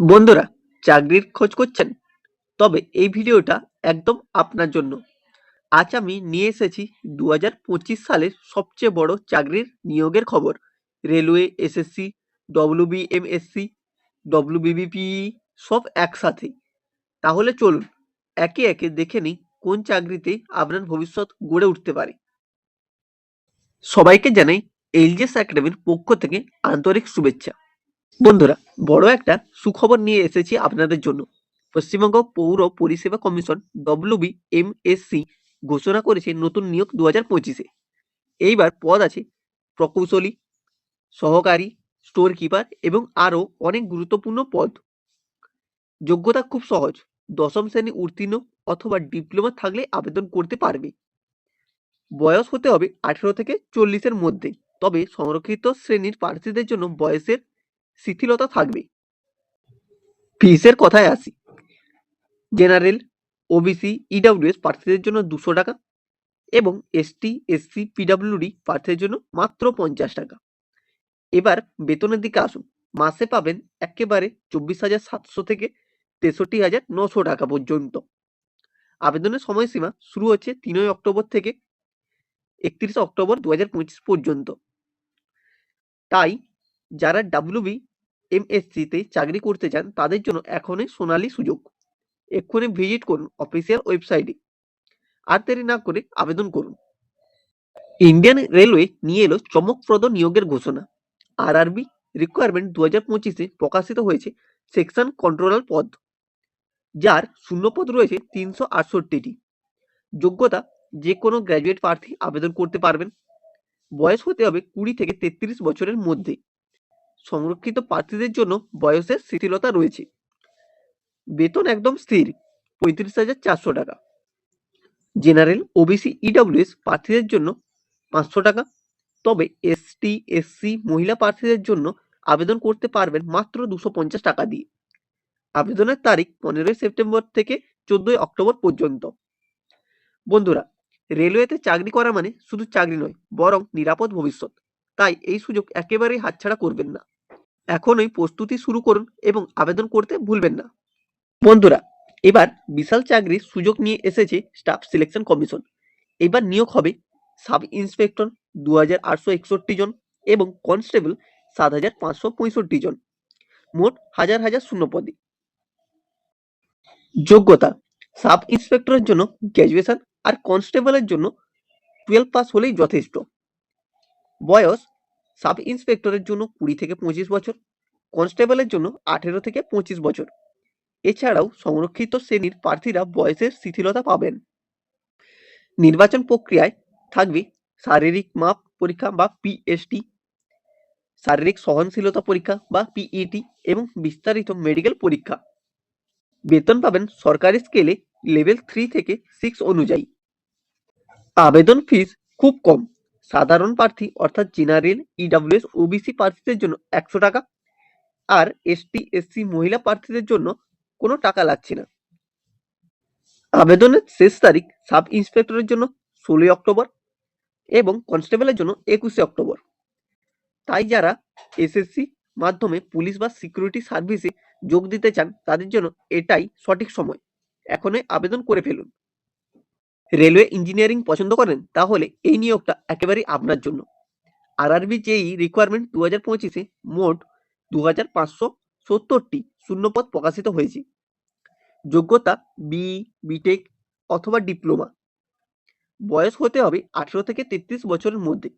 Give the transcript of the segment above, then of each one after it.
বন্ধুরা, চাকরির খোঁজ করছেন? তবে এই ভিডিওটা একদম আপনার জন্য। আজ আমি নিয়ে এসেছি দু হাজার পঁচিশ সালের সবচেয়ে বড় চাকরির নিয়োগের খবর। রেলওয়ে, এসএসসি ডব্লিউবিএমএসসি ডব্লিউবিবিপিই সব একসাথে। তাহলে চলুন, একে একে দেখে নিই কোন চাকরিতে আপনার ভবিষ্যৎ গড়ে উঠতে পারে। সবাইকে জানাই এলজেস একাডেমির পক্ষ থেকে আন্তরিক শুভেচ্ছা। বন্ধুরা, বড় একটা সুখবর নিয়ে এসেছি আপনাদের জন্য। পশ্চিমবঙ্গ পৌর পরিষেবা কমিশন ডব্লিউবি এমএসসি ঘোষণা করেছে নতুন নিয়োগ দু হাজার পঁচিশে। এইবার পদ আছে প্রকৌশলী, সহকারী স্টোর কিপার এবং আরও অনেক গুরুত্বপূর্ণ পদ। যোগ্যতা খুব সহজ, দশম শ্রেণি উত্তীর্ণ অথবা ডিপ্লোমা থাকলে আবেদন করতে পারবে। বয়স হতে হবে আঠেরো থেকে চল্লিশের মধ্যে, তবে সংরক্ষিত শ্রেণির প্রার্থীদের জন্য বয়সের শিথিলতা থাকবে ফিসের কথায় আসি। জেনারেল ওবিসি ইডাব্লিউএস প্রার্থীদের জন্য দুশো টাকা এবং এসটি এসসি পিডাব্লিউডি প্রার্থীদের জন্য মাত্র পঞ্চাশ টাকা। এবার বেতনের দিকে আসুন। মাসে পাবেন একেবারে চব্বিশ হাজার সাতশো থেকে তেষট্টি হাজার নশো টাকা পর্যন্ত। আবেদনের সময়সীমা শুরু হচ্ছে তিনই অক্টোবর থেকে একত্রিশে অক্টোবর দু হাজার পঁচিশ পর্যন্ত। তাই যারা ডাব্লিউবি এমএসসিতে চাকরি করতে চান তাদের জন্য এখনই সোনালী সুযোগ। এক্ষুনি ভিজিট করুন অফিসিয়াল ওয়েবসাইটে। আর দেরি না করে আবেদন করুন। ইন্ডিয়ান রেলওয়ে নিয়ে এলো চমকপ্রদ নিয়োগের ঘোষণা। আরআরবি রিকোয়ারমেন্ট দু হাজার পঁচিশে প্রকাশিত হয়েছে সেকশন কন্ট্রোলার পদ, যার শূন্যপদ রয়েছে তিনশো আটষট্টিটি। যোগ্যতা যে কোনো গ্র্যাজুয়েট প্রার্থী আবেদন করতে পারবেন। বয়স হতে হবে কুড়ি থেকে তেত্রিশ বছরের মধ্যে। সংরক্ষিত প্রার্থীদের জন্য বয়সের শিথিলতা রয়েছে। বেতন একদম স্থির, পঁয়ত্রিশ হাজার চারশো টাকা। জেনারেল ওবিসি ইডাব্লিউএস প্রার্থীদের জন্য পাঁচশো টাকা। তবে এসটি এসসি মহিলা প্রার্থীদের জন্য আবেদন করতে পারবেন মাত্র দুশো পঞ্চাশ টাকা দিয়ে। আবেদনের তারিখ পনেরোই সেপ্টেম্বর থেকে চোদ্দই অক্টোবর পর্যন্ত। বন্ধুরা, রেলওয়েতে চাকরি করা মানে শুধু চাকরি নয়, বরং নিরাপদ ভবিষ্যৎ। তাই এই সুযোগ একেবারেই হাতছাড়া করবেন না। এখনই প্রস্তুতি শুরু করুন এবং আবেদন করতে ভুলবেন না। বন্ধুরা, এবার বিশাল চাকরির সুযোগ নিয়ে এসেছে স্টাফ সিলেকশন কমিশন। এবার নিয়োগ হবে সাব ইন্সপেক্টর দু হাজার আটশো একষট্টি জন এবং কনস্টেবল সাত হাজার পাঁচশো পঁয়ষট্টি জন। মোট হাজার হাজার শূন্য পদে। যোগ্যতা, সাব ইন্সপেক্টরের জন্য গ্র্যাজুয়েশন আর কনস্টেবলের জন্য টুয়েলভ পাস হলেই যথেষ্ট। বয়স সাব ইন্সপেক্টরের জন্য কুড়ি থেকে পঁচিশ বছর, কনস্টেবলের জন্য আঠেরো থেকে পঁচিশ বছর। এছাড়াও সংরক্ষিত শ্রেণির প্রার্থীরা বয়সের শিথিলতা পাবেন। নির্বাচন প্রক্রিয়ায় থাকবে শারীরিক মাপ পরীক্ষা বা পিএসটি শারীরিক সহনশীলতা পরীক্ষা বা পিইটি এবং বিস্তারিত মেডিকেল পরীক্ষা। বেতন পাবেন সরকারি স্কেলে লেভেল থ্রি থেকে সিক্স অনুযায়ী। আবেদন ফিস খুব কম। সাধারণ প্রার্থী অর্থাৎ জেনারেল ইডাব্লিউএস ওবিসি প্রার্থীদের জন্য একশো টাকা আর এসটি এসসি মহিলা প্রার্থীদের জন্য কোনো টাকা লাগছে না। আবেদনের শেষ তারিখ সাব ইন্সপেক্টরের জন্য ষোলোই অক্টোবর এবং কনস্টেবলের জন্য একুশে অক্টোবর। তাই যারা এসএসসি মাধ্যমে পুলিশ বা সিকিউরিটি সার্ভিসে যোগ দিতে চান তাদের জন্য এটাই সঠিক সময়। এখনই আবেদন করে ফেলুন। রেলওয়ে ইঞ্জিনিয়ারিং পছন্দ করেন, তাহলে এই নিয়োগটা একেবারেই আপনার জন্য। আরআরবি জেই রিকোয়ারমেন্ট দু হাজার পঁচিশে মোট দু হাজার পাঁচশো সত্তরটি শূন্যপদ প্রকাশিত হয়েছে। যোগ্যতা বি বিটেক অথবা ডিপ্লোমা। বয়স হতে হবে আঠেরো থেকে তেত্রিশ বছরের মধ্যে।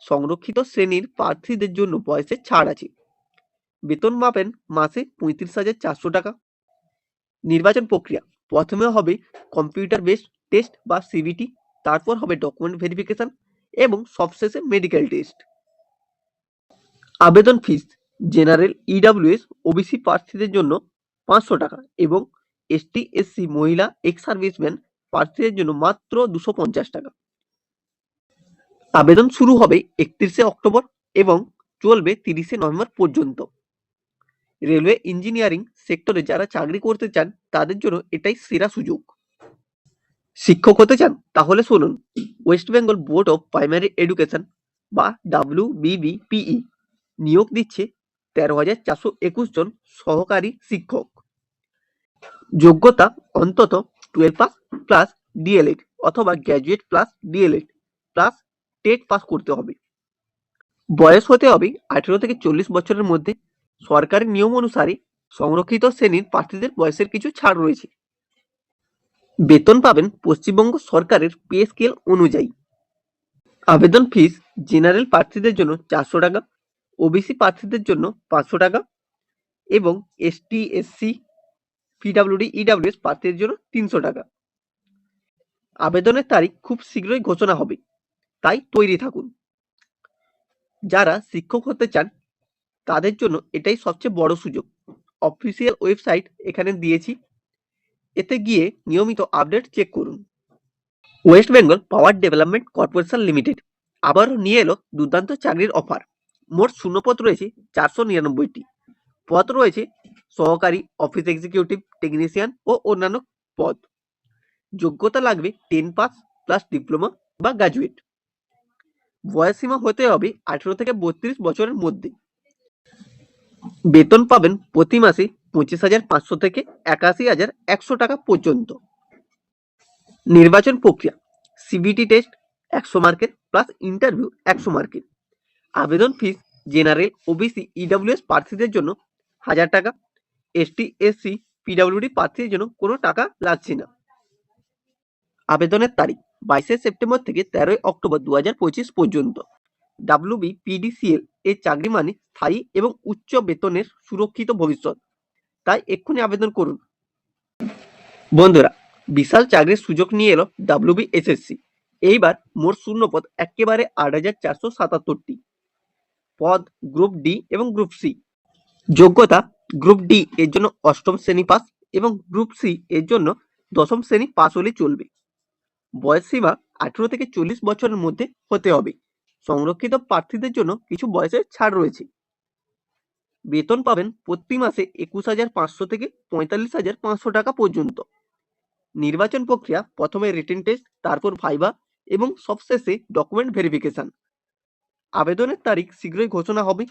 সংরক্ষিত শ্রেণির প্রার্থীদের জন্য বয়সের ছাড় আছে। বেতন মাপেন মাসে পঁয়ত্রিশ হাজার চারশো টাকা। নির্বাচন প্রক্রিয়া। প্রথমে হবে কম্পিউটার বেসড টেস্ট বা সিবিটি তারপর হবে ডকুমেন্ট ভেরিফিকেশন এবং সবশেষে মেডিকেল টেস্ট আবেদন ফিস জেনারেল ইডাব্লিউএস ওবিসি প্রার্থীদের জন্য পাঁচশো টাকা এবং এসটি এসসি মহিলা এক্স সার্ভিসম্যান প্রার্থীদের জন্য মাত্র দুশো পঞ্চাশ টাকা। আবেদন শুরু হবে একত্রিশে অক্টোবর এবং চলবে তিরিশে নভেম্বর পর্যন্ত। রেলওয়ে ইঞ্জিনিয়ারিং সেক্টরে যারা চাকরি করতে চান, তাদের জন্য এটাই সেরা সুযোগ। শিক্ষক হতে চান, তাহলে শুনুন। West Bengal board of primary education বা ডাব্লিউ বিবিপিই নিয়োগ দিচ্ছে তেরো হাজার চারশো একুশ জন সহকারী শিক্ষক। যোগ্যতা অন্তত টুয়েলভ পাস প্লাস ডিএলএড অথবা graduate plus DElEd plus TET pass করতে হবে। বয়স হতে হবে আঠেরো থেকে চল্লিশ বছরের মধ্যে। সরকারি নিয়ম অনুসারে সংরক্ষিত শ্রেণির প্রার্থীদের বয়সের কিছু ছাড় রয়েছে। বেতন পাবেন পশ্চিমবঙ্গ সরকারের পে স্কেল অনুযায়ী। আবেদন ফিস জেনারেল প্রার্থীদের জন্য চারশো টাকা, ওবিসি প্রার্থীদের জন্য পাঁচশো টাকা এবং এসটি এসসি পিডাব্লিউডি, ইডাব্লিউএস প্রার্থীদের জন্য তিনশো টাকা। আবেদনের তারিখ খুব শীঘ্রই ঘোষণা হবে, তাই তৈরি থাকুন। যারা শিক্ষক হতে চান, তাদের জন্য এটাই সবচেয়ে বড় সুযোগ। অফিসিয়াল ওয়েবসাইট এখানে দিয়েছি। এতে গিয়ে নিয়মিত আপডেট চেক করুন। West Bengal power development corporation limited আবারও নিয়ে এলো দুর্দান্ত চাকরির অফার মোট শূন্যপদ রয়েছে চারশো নিরানব্বইটি। পদ রয়েছে সহকারী অফিস এক্সিকিউটিভ টেকনিশিয়ান ও অন্যান্য পদ। যোগ্যতা লাগবে টেন পাস প্লাস ডিপ্লোমা বা গ্রাজুয়েট বয়সসীমা হতে হবে আঠেরো থেকে বত্রিশ বছরের মধ্যে। বেতন পাবেন প্রতি মাসে পঁচিশ হাজার পাঁচশো থেকে একাশি হাজার একশো টাকা পর্যন্ত। নির্বাচন প্রক্রিয়া সিবিটি টেস্ট একশো মার্কের প্লাস ইন্টারভিউ একশো মার্কের আবেদন ফিস জেনারেল ওবিসি ইডাব্লিউএস প্রার্থীদের জন্য হাজার টাকা। এসটি এসসি পিডাব্লিউডি প্রার্থীদের জন্য কোনো টাকা লাগছে না। আবেদনের তারিখ বাইশে সেপ্টেম্বর থেকে তেরোই অক্টোবর দু পঁচিশ পর্যন্ত। ডাব্লিউবি পিডিসিএল এর চাকরি মানে স্থায়ী এবং উচ্চ বেতনের সুরক্ষিত ভবিষ্যৎ। তাই এক্ষুনি আবেদন করুন। বন্ধুরা, বিশাল চাকরির সুযোগ নিয়ে এলো ডাব্লিউবি এসএসসি এইবার মোট শূন্যপদ একেবারে আট হাজার চারশো সাতাত্তরটি। পদ গ্রুপ ডি এবং গ্রুপ সি। যোগ্যতা গ্রুপ ডি এর জন্য অষ্টম শ্রেণি পাস এবং গ্রুপ সি এর জন্য দশম শ্রেণি পাস হলে চলবে। বয়স সীমা আঠেরো থেকে চল্লিশ বছরের মধ্যে হতে হবে। সংরক্ষিত প্রার্থীদের জন্য কিছু বয়সের ছাড় রয়েছে। বেতন পাবেন প্রতি মাসে একুশ হাজার পাঁচশো থেকে পঁয়তাল্লিশ হাজার পাঁচশো টাকা পর্যন্ত। নির্বাচন প্রক্রিয়া প্রথমে রিটেন টেস্ট তারপর ভাইবা এবং সবশেষে ডকুমেন্ট ভেরিফিকেশন আবেদনের তারিখ শীঘ্রই ঘোষণা হবে।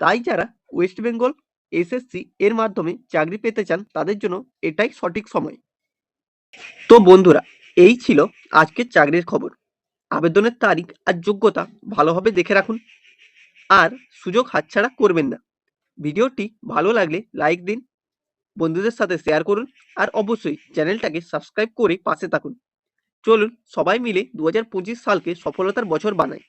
তাই যারা ওয়েস্ট বেঙ্গল এসএসসি এর মাধ্যমে চাকরি পেতে চান, তাদের জন্য এটাই সঠিক সময়। তো বন্ধুরা, এই ছিল আজকের চাকরির খবর। আবেদনের তারিখ আর যোগ্যতা ভালোভাবে দেখে রাখুন। আর সুযোগ হাতছাড়া করবেন না। ভিডিওটি ভালো লাগলে লাইক দিন, বন্ধুদের সাথে শেয়ার করুন আর অবশ্যই চ্যানেলটাকে সাবস্ক্রাইব করে পাশে থাকুন। চলুন সবাই মিলে দু হাজার পঁচিশ সালকে সফলতার বছর বানাই।